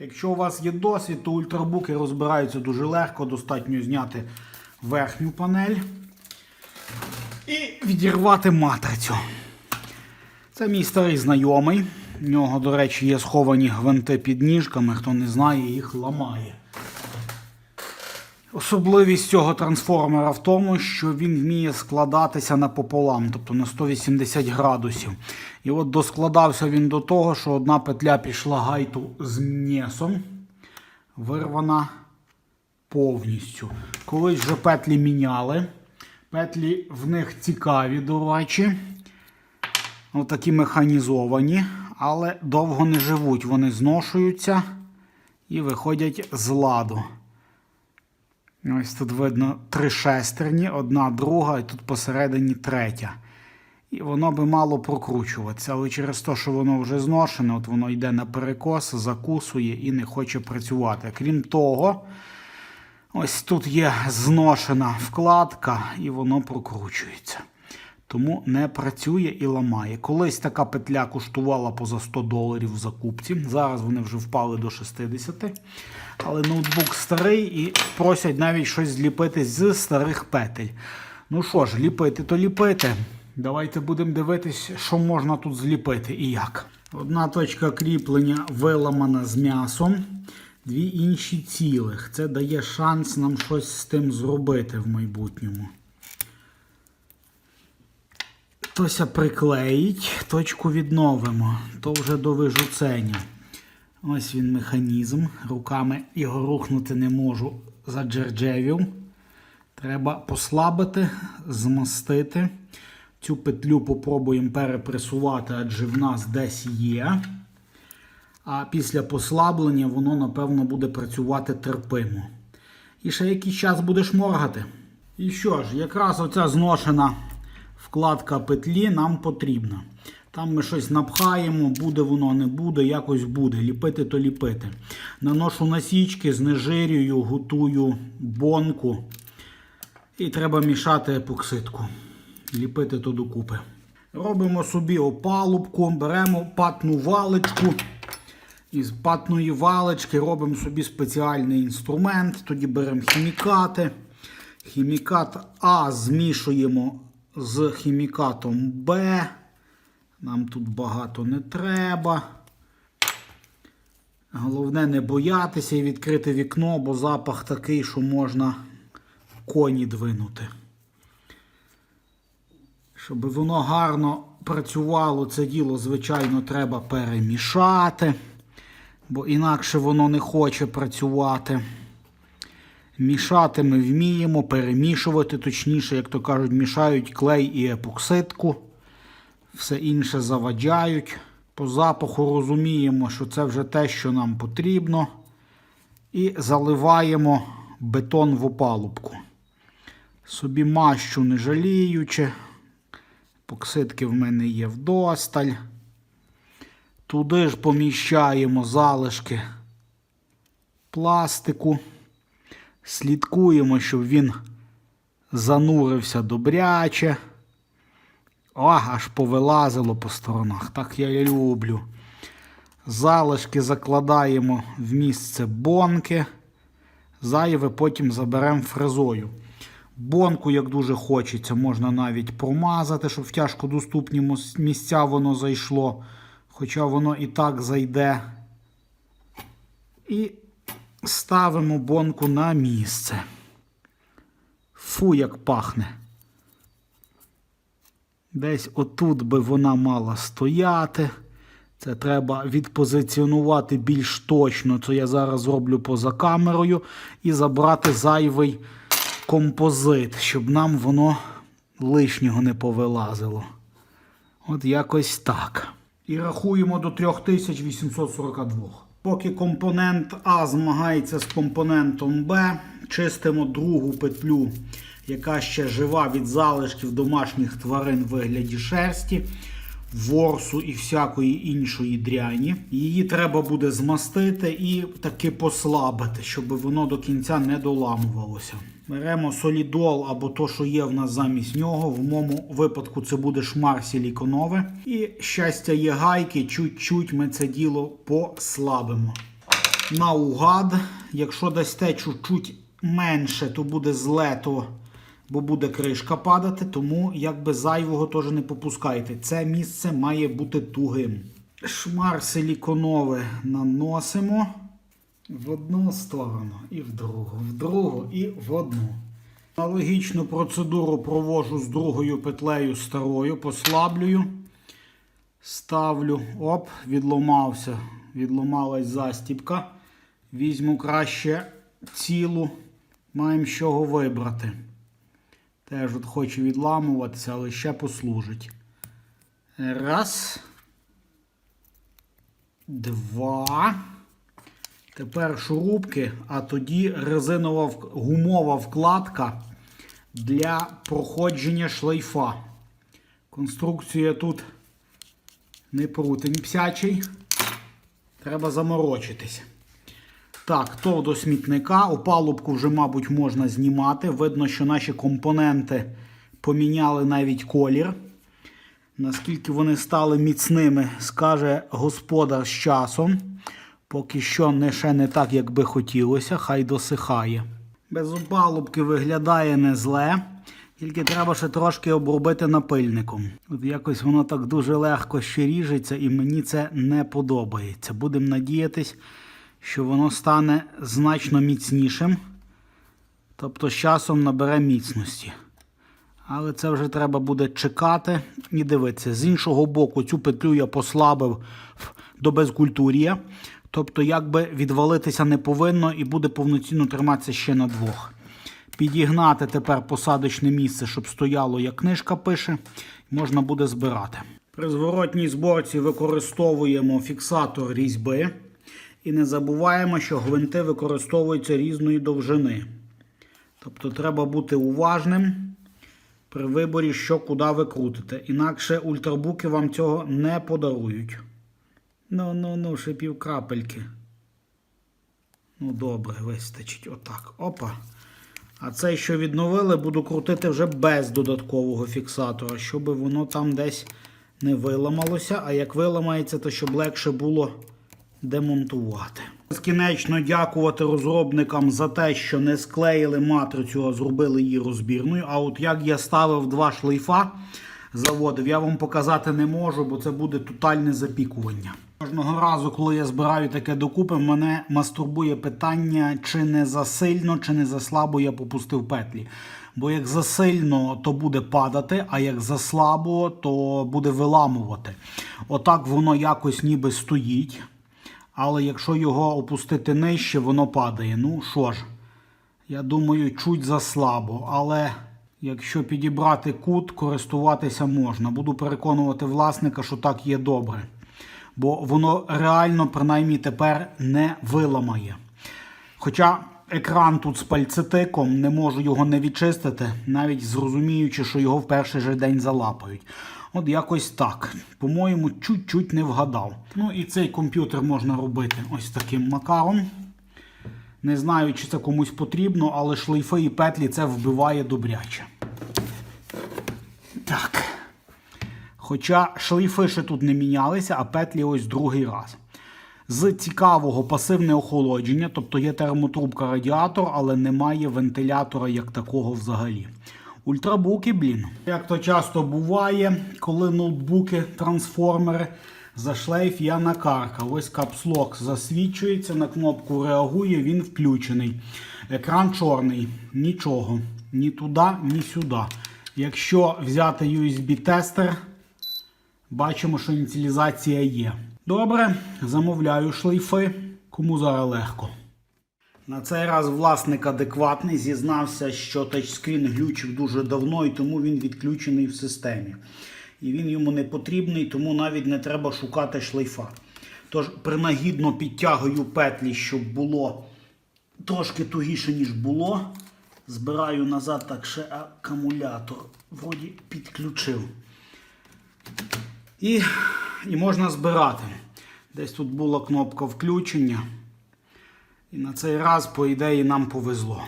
Якщо у вас є досвід, то ультрабуки розбираються дуже легко, достатньо зняти верхню панель і відірвати матрицю. Це мій старий знайомий. В нього, до речі, є сховані гвинти під ніжками, хто не знає, їх ламає. Особливість цього трансформера в тому, що він вміє складатися напополам, тобто на 180 градусів. І от доскладався він до того, що одна петля пішла гайту з м'єсом, вирвана повністю. Колись вже петлі міняли. Петлі в них цікаві, до речі. Отакі механізовані, але довго не живуть. Вони зношуються і виходять з ладу. Ось тут видно три шестерні, одна друга, і тут посередині третя. І воно би мало прокручуватися, але через те, що воно вже зношене, от воно йде на перекос, закусує і не хоче працювати. Крім того, ось тут є зношена вкладка, і воно прокручується. Тому не працює і ламає. Колись така петля коштувала поза 100 доларів в закупці. Зараз вони вже впали до 60. Але ноутбук старий і просять навіть щось зліпити з старих петель. Ну що ж, ліпити то ліпити. Давайте будемо дивитись, що можна тут зліпити і як. Одна точка кріплення виламана з м'ясом, дві інші цілих. Це дає шанс нам щось з тим зробити в майбутньому. Тося приклеїть, точку відновимо, то вже до вижуцення. Ось він механізм. Руками його рухнути не можу за джерджевів. Треба послабити, змастити. Цю петлю попробуємо перепресувати, адже в нас десь є. А після послаблення воно, напевно, буде працювати терпимо. І ще якийсь час будеш моргати. І що ж, якраз оця зношена вкладка петлі нам потрібна. Там ми щось напхаємо, буде воно, не буде, якось буде. Ліпити то ліпити. Наношу насічки, знежирюю, готую бонку. І треба мішати епоксидку. Ліпити то докупи. Робимо собі опалубку, беремо патну валичку. Із патної валички робимо собі спеціальний інструмент. Тоді беремо хімікати. Хімікат А змішуємо з хімікатом Б. Нам тут багато не треба. Головне не боятися і відкрити вікно, бо запах такий, що можна коні двинути. Щоб воно гарно працювало, це діло, звичайно, треба перемішати, бо інакше воно не хоче працювати. Мішати ми вміємо, перемішувати, точніше, як то кажуть, мішають клей і епоксидку. Все інше заваджають. По запаху розуміємо, що це вже те, що нам потрібно. І заливаємо бетон в опалубку. Собі мащу не жаліючи. Епоксидки в мене є вдосталь. Туди ж поміщаємо залишки пластику. Слідкуємо, щоб він занурився добряче. О, аж повилазило по сторонах. Так я люблю. Залишки закладаємо в місце бонки. Зайве потім заберемо фрезою. Бонку, як дуже хочеться, можна навіть промазати, щоб в тяжкодоступні місця воно зайшло. Хоча воно і так зайде. І ставимо бонку на місце. Фу, як пахне. Десь отут би вона мала стояти. Це треба відпозиціонувати більш точно. Це я зараз зроблю поза камерою. І забрати зайвий композит, щоб нам воно лишнього не повилазило. От якось так. І рахуємо до 3842. Поки компонент А змагається з компонентом Б, чистимо другу петлю, яка ще жива від залишків домашніх тварин в вигляді шерсті, ворсу і всякої іншої дряні. Її треба буде змастити і таки послабити, щоб воно до кінця не доламувалося. Беремо солідол або то, що є в нас замість нього. В моєму випадку це буде шмар силіконове. І щастя є гайки, чуть-чуть ми це діло послабимо. наугад. Якщо дасте чуть-чуть менше, то буде зле, то, бо буде кришка падати, тому якби зайвого теж не попускайте. Це місце має бути тугим. Шмар силіконовий наносимо в одну сторону і в другу, в другу і в одну. Аналогічну процедуру провожу з другою петлею старою, послаблюю, ставлю, оп, відломався, відломалась застіпка. Візьму краще цілу, маємо з чого вибрати. Теж от хочу відламуватися, але ще послужить. Раз. Два. Тепер шурупки, а тоді резинова гумова вкладка для проходження шлейфа. Конструкція тут не прутень псячий. Треба заморочитись. Так, то до смітника. Опалубку вже, мабуть, можна знімати. Видно, що наші компоненти поміняли навіть колір. Наскільки вони стали міцними, скаже господар з часом. Поки що не ще не так, як би хотілося, хай досихає. Без опалубки виглядає не зле, тільки треба ще трошки обробити напильником. От якось воно так дуже легко ще ріжеться, і мені це не подобається. Будемо надіятись, що воно стане значно міцнішим, тобто з часом набере міцності. Але це вже треба буде чекати і дивитися. З іншого боку, цю петлю я послабив до безкультур'я. Тобто, якби відвалитися не повинно і буде повноцінно триматися ще на двох. Підігнати тепер посадочне місце, щоб стояло, як книжка пише, можна буде збирати. При зворотній зборці використовуємо фіксатор різьби. І не забуваємо, що гвинти використовуються різної довжини. Тобто треба бути уважним при виборі, що куди ви крутите. Інакше ультрабуки вам цього не подарують. Ну, ну, ну, ще пів крапельки. Ну, добре, вистачить. Отак. Опа. А цей, що відновили, буду крутити вже без додаткового фіксатора, щоб воно там десь не виламалося. А як виламається, то щоб легше було демонтувати. Безкінечно дякувати розробникам за те, що не склеїли матрицю, а зробили її розбірною. А от як я ставив два шлейфа, заводив, я вам показати не можу, бо це буде тотальне запікування. Кожного разу, коли я збираю таке докупи, мене мастурбує питання, чи не засильно, чи не заслабо я попустив петлі. Бо як засильно, то буде падати, а як заслабо, то буде виламувати. Отак воно якось ніби стоїть. Але якщо його опустити нижче, воно падає. Ну що ж, я думаю, чуть заслабо. Але якщо підібрати кут, користуватися можна. Буду переконувати власника, що так є добре. Бо воно реально, принаймні, тепер не виламає. Хоча екран тут з пальцетиком, не можу його не відчистити, навіть зрозуміючи, що його в перший же день залапають. От якось так. По-моєму, чуть-чуть не вгадав. Ну і цей комп'ютер можна робити ось таким макаром. Не знаю, чи це комусь потрібно, але шлейфи і петлі це вбиває добряче. Так. Хоча шлейфи ще тут не мінялися, а петлі ось другий раз. З цікавого пасивне охолодження, тобто є термотрубка радіатор, але немає вентилятора як такого взагалі. Ультрабуки, блін. Як то часто буває, коли ноутбуки, трансформери за шлейф я накаркав. Ось капслок засвічується, на кнопку реагує, він включений. Екран чорний, нічого. Ні туди, ні сюди. Якщо взяти USB-тестер, бачимо, що ініціалізація є. Добре, замовляю шлейфи. Кому зараз легко. На цей раз власник адекватний зізнався, що тачскрін глючив дуже давно і тому він відключений в системі. І він йому не потрібний, тому навіть не треба шукати шлейфа. Тож принагідно підтягую петлі, щоб було трошки тугіше, ніж було. Збираю назад так ще акумулятор. Вроді підключив. І, і можна збирати. Десь тут була кнопка включення. І на цей раз, по ідеї, нам повезло.